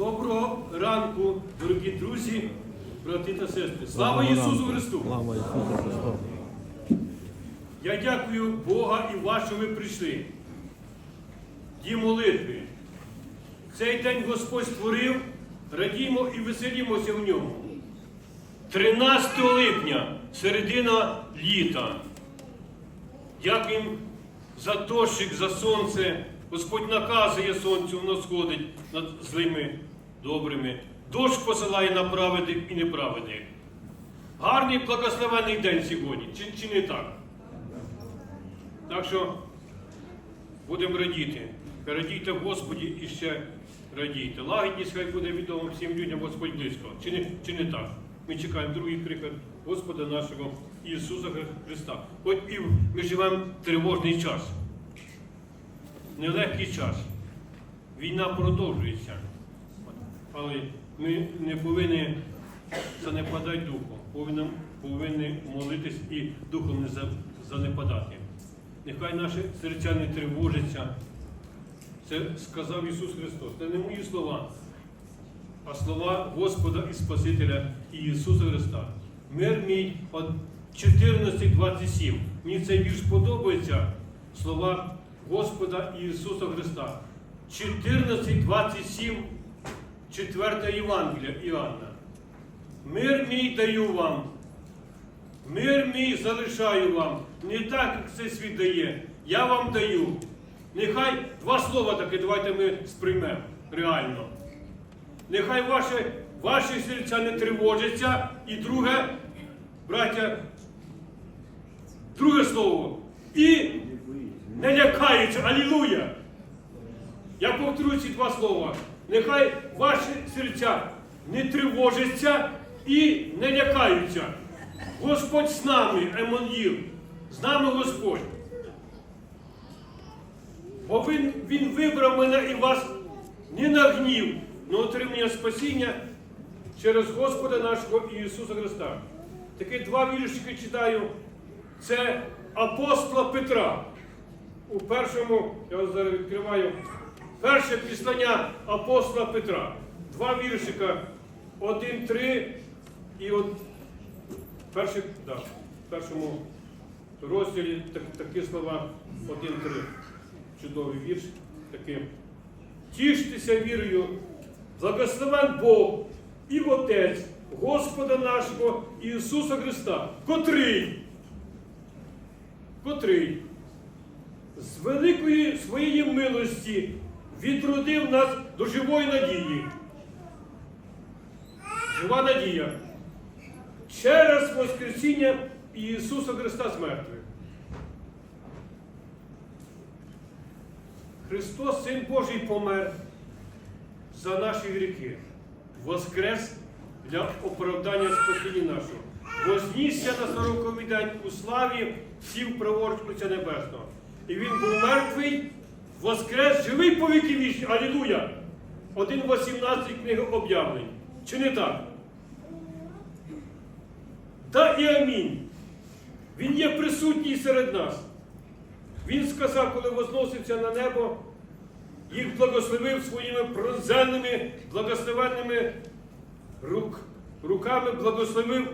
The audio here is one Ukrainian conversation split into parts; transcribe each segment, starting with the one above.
Доброго ранку, дорогі друзі, брати та сестри. Слава Ісусу. Христу! Слава Ісусу Христу! Я дякую Бога і вас, що ви прийшли. Ді молитви. Цей день Господь створив, радімо і веселімося в ньому. 13 липня, середина літа. Дякуємо за дощик, за сонце. Господь наказує сонцю, воно сходить над злими, добрими. Дощ посилає на праведних і неправедних. Гарний благословений день сьогодні, чи, чи не так? Так що будемо радіти. Радійте Господі і ще радійте. Лагідність хай буде відомо всім людям Господь близько. Чи не, чи не так? Ми чекаємо другий приклад Господа нашого Ісуса Христа. Хоч і ми живемо тривожний час, нелегкий час. Війна продовжується. Але ми не повинні занепадати духом, повинні, повинні молитись і духом не занепадати. Нехай наші серця не тривожаться. Це сказав Ісус Христос. Це не мої слова, а слова Господа і Спасителя Ісуса Христа. Мир мій от 14.27. Мені цей вірш подобається. Слова Господа Ісуса Христа. 14.27, 4 Євангелія Іоанна. Мир мій даю вам. Мир мій залишаю вам. Не так, як цей світ дає. Я вам даю. Нехай два слова таке, давайте ми сприймемо реально. Нехай ваші, ваші серця не тривожаться. І друге, браття, друге слово. І не лякаються. Алілуя! Я повторю ці два слова. Нехай ваші серця не тривожаться і не лякаються. Господь з нами, Еммануїл, з нами Господь. Бо він, він вибрав мене і вас не на гнів, на отримання спасіння через Господа нашого Ісуса Христа. Такі два віршики читаю. Це апостола Петра. У першому, я зараз відкриваю, перше післання апостола Петра. Два віршика. Один, три і от перший, да, в першому розділі так, такі слова один-три. Чудовий вірш такий. Тіштеся вірою, благословен Бог і Отець Господа нашого Ісуса Христа, котрий, котрий з великої своєї милості відродив нас до живої надії. Жива надія через Воскресіння Ісуса Христа з мертвих. Христос, Син Божий, помер за наші гріхи, воскрес для оправдання спасіння нашого, вознісся на сороковий день у славі сів праворуч Отця Небесного. І Він був мертвий, воскрес, живий по віки вічні. Алілуя! 1.18 книги об'явлень. Чи не так? Та і амінь. Він є присутній серед нас. Він сказав, коли возносився на небо, їх благословив своїми пронзенними, благословенними рук, руками, благословив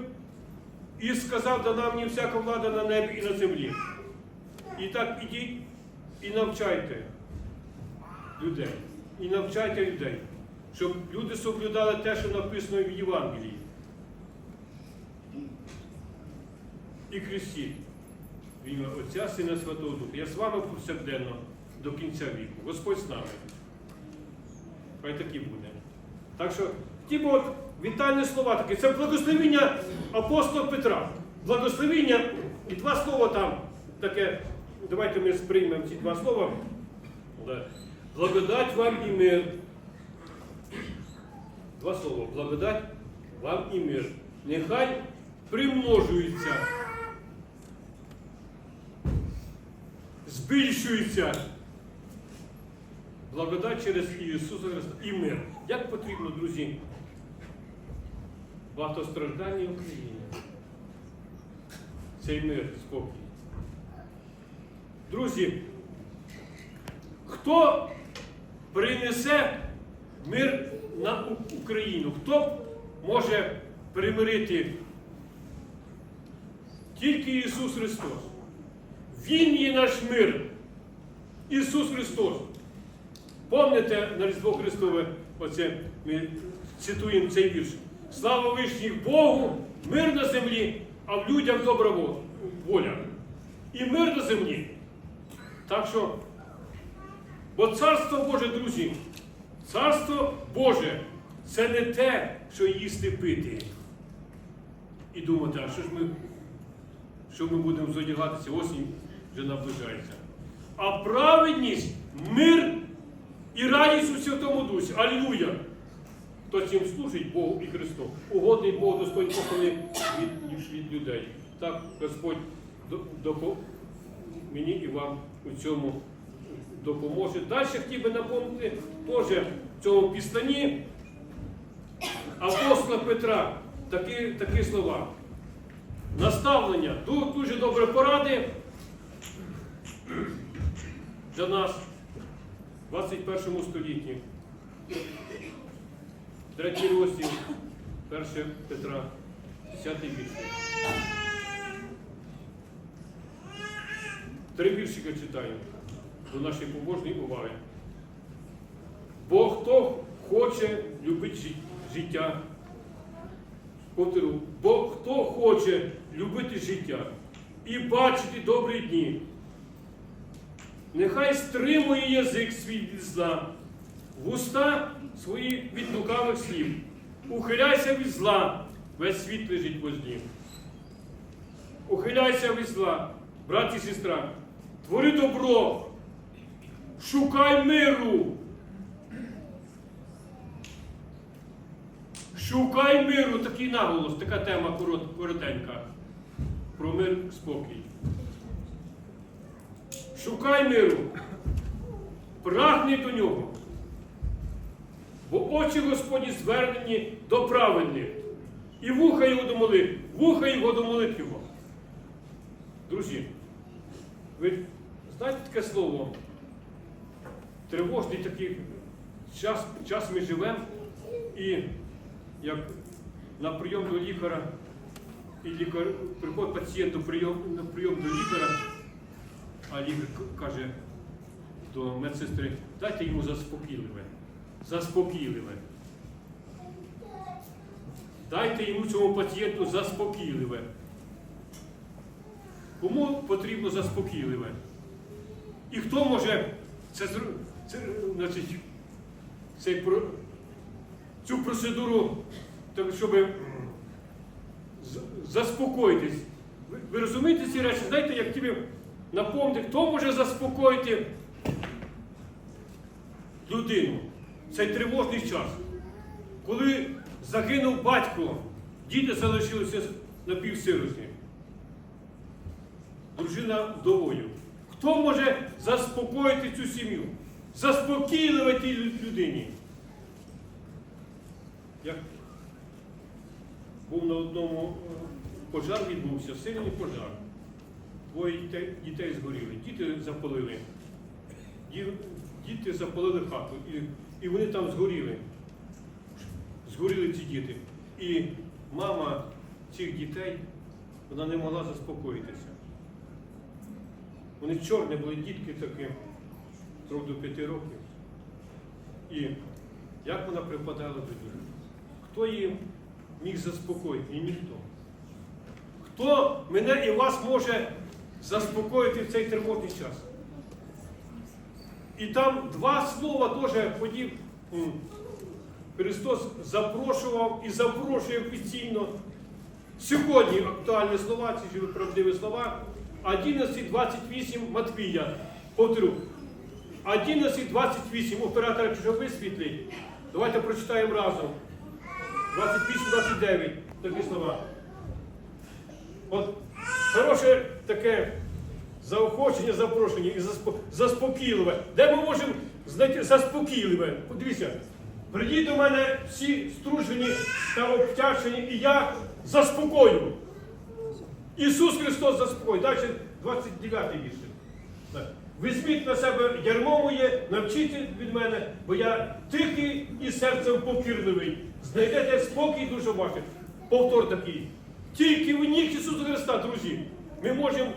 і сказав, дана мені всяка влада на небі і на землі. І так ідіть і навчайте людей. І навчайте людей, щоб люди соблюдали те, що написано в Євангелії. І крестіть. В ім'я Отця, Сина Святого Духа. Я з вами повсякденно до кінця віку. Господь з нами. Хай такі буде. Так що, ті от вітальні слова такі. Це благословіння апостола Петра. Благословіння і два слова там таке. Давайте ми сприймемо ці два слова. Да. Благодать вам і мир. Два слова. Благодать вам і мир. Нехай примножується. збільшується благодать через Ісуса Христа і мир. Як потрібно, друзі, багатостраждальній Україні. Цей мир, спокій. Друзі, хто принесе мир на Україну. Хто може примирити? Тільки Ісус Христос. Він є наш мир. Ісус Христос. Помните на Різдво Христове, оце ми цитуємо цей вірш. Слава вишній Богу, мир на землі, а в людях добра воля. І мир на землі. Так що, бо царство Боже, друзі, царство Боже це не те, що їсти пити. І думати, а що ж ми, що ми будемо зодягатися, осінь вже наближається. А праведність, мир і радість у Святому Дусі. Алілуя! Хто цим служить Богу і Христу, угодний Бог достойний похвали від, від людей. Так Господь до- допо- мені і вам у цьому допоможе. Далі хотів би напомнити теж в цьому післанні апостола Петра такі, такі слова. Наставлення, ду- дуже добре поради для нас в 21 столітті. Третій розділ, 1 Петра, 10 вірш. Три віршика читаю до нашої побожної уваги. Бо хто хоче любити життя, повторю, бо хто хоче любити життя і бачити добрі дні, нехай стримує язик свій від зла, вуста свої від лукавих слів. Ухиляйся від зла, весь світ лежить по злі. Ухиляйся від зла, брат і сестра, твори добро, шукай миру. Шукай миру, такий наголос, така тема коротенька. Про мир спокій. Шукай миру, прагни до нього. Бо очі Господні звернені до праведних. І вуха його до молитв, вуха його до молитв його. Друзі, ви знаєте таке слово? Тривожний такий час, час ми живемо, і як на прийом до лікаря, і лікар приходить пацієнт на прийом до лікаря, а лікар каже до медсестри, дайте йому заспокійливе. Заспокійливе. Дайте йому цьому пацієнту заспокійливе. Кому потрібно заспокійливе? І хто може це, зро- це, значить, цей, цю процедуру, так, щоб заспокоїтись? Ви, ви розумієте ці речі? Знаєте, як тобі напомнити, хто може заспокоїти людину в цей тривожний час? Коли загинув батько, діти залишилися напівсиротні дружина вдовою. Хто може заспокоїти цю сім'ю? Заспокійливе тій людині. Як був на одному е, пожар відбувся, сильний пожар. Двоє дітей, згоріли, діти запалили. Діти запалили хату, і, і вони там згоріли. Згоріли ці діти. І мама цих дітей вона не могла заспокоїтися. Вони чорні були дітки такі, трьох до п'яти років. І як вона припадала до них? Хто її міг заспокоїти? І ніхто. Хто мене і вас може заспокоїти в цей тривожний час? І там два слова теж подів. Христос запрошував і запрошує офіційно. Сьогодні актуальні слова, ці правдиві слова. 11.28 Матвія. Повторю. 11.28 оператор, якщо висвітлить. Давайте прочитаємо разом. 28-29. Такі слова. От хороше таке заохочення, запрошення і заспокійливе. Де ми можемо знайти заспокійливе? Подивіться, прийдіть до мене всі стружені та обтяжені, і я заспокою. Ісус Христос заспокоїть. Далі 29 вірш. Візьміть на себе ярмо моє, навчіться від мене, бо я тихий і серцем покірливий. Знайдете спокій душа ваша. Повтор такий. Тільки в ніх Ісуса Христа, друзі, ми можемо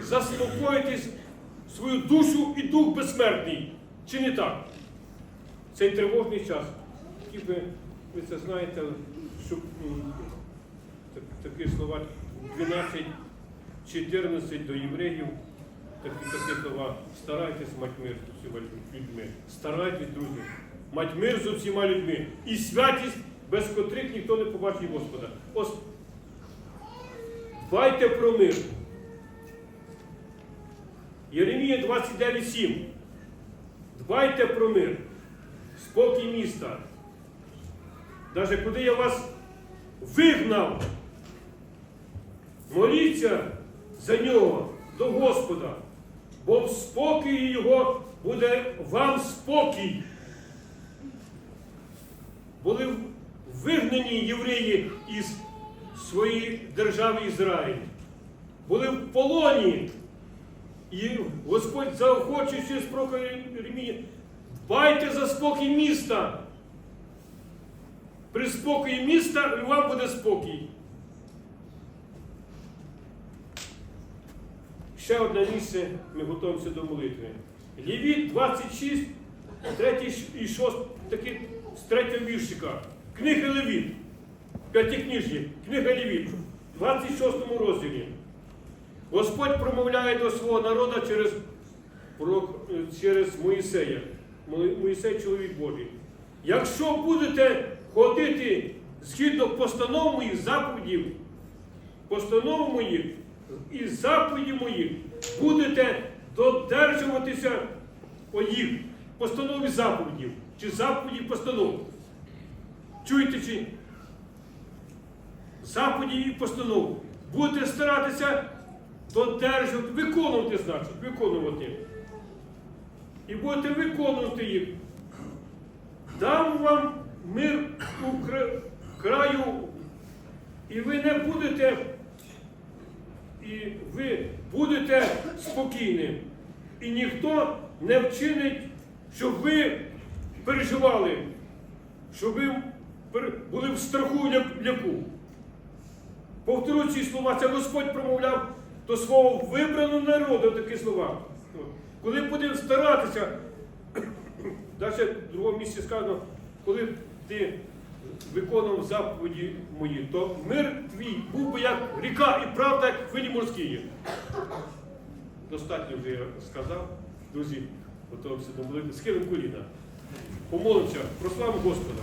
заспокоїтись свою душу і дух безсмертний. Чи не так? Цей тривожний час. Би, ви це знаєте, щоб такі слова 12, 14 до євреїв, такі, такі слова. Старайтесь мати мир з усіма людьми. Старайтесь, друзі, мати мир з усіма людьми. І святість, без котрих ніхто не побачить Господа. Ось дбайте про мир. Єремія 29,7. Дбайте про мир, спокій міста. Даже куди я вас вигнав, моліться за нього до Господа, бо в спокої Його буде вам спокій. Були вигнані євреї із своєї держави Ізраїль. Були в полоні. І Господь заохочує через пророка дбайте за спокій міста. При спокої міста і вам буде спокій. Ще одне місце, ми готуємося до молитви. Лівіт 26, 3 і 6, такі з третього віршика. Книга Левіт, п'ятикніжні, книга Левіт, в 26 розділі. Господь промовляє до свого народу через, через Моїсея. Моїсей чоловік Божий. Якщо будете ходити згідно постанов моїх заповідів, постанов моїх і заповідів моїх, будете додержуватися о їх постанов і заповідів, чи заповіді постанов. Чуєте чи? Заповіді і постанов. Будете старатися додержувати, виконувати, значить, виконувати. І будете виконувати їх. Дам вам мир у краю, і ви не будете, і ви будете спокійні. І ніхто не вчинить, щоб ви переживали, щоб ви були в страху ляку. Повторю ці слова, це Господь промовляв до свого вибраного народу такі слова. Коли будемо старатися, далі в другому місці сказано, коли ти виконував заповіді мої, то мир твій був би як ріка і правда, як хвилі морські. Достатньо вже я сказав, друзі, готовимося до молитви. Схилим коліна. Помолимося, прославимо Господа.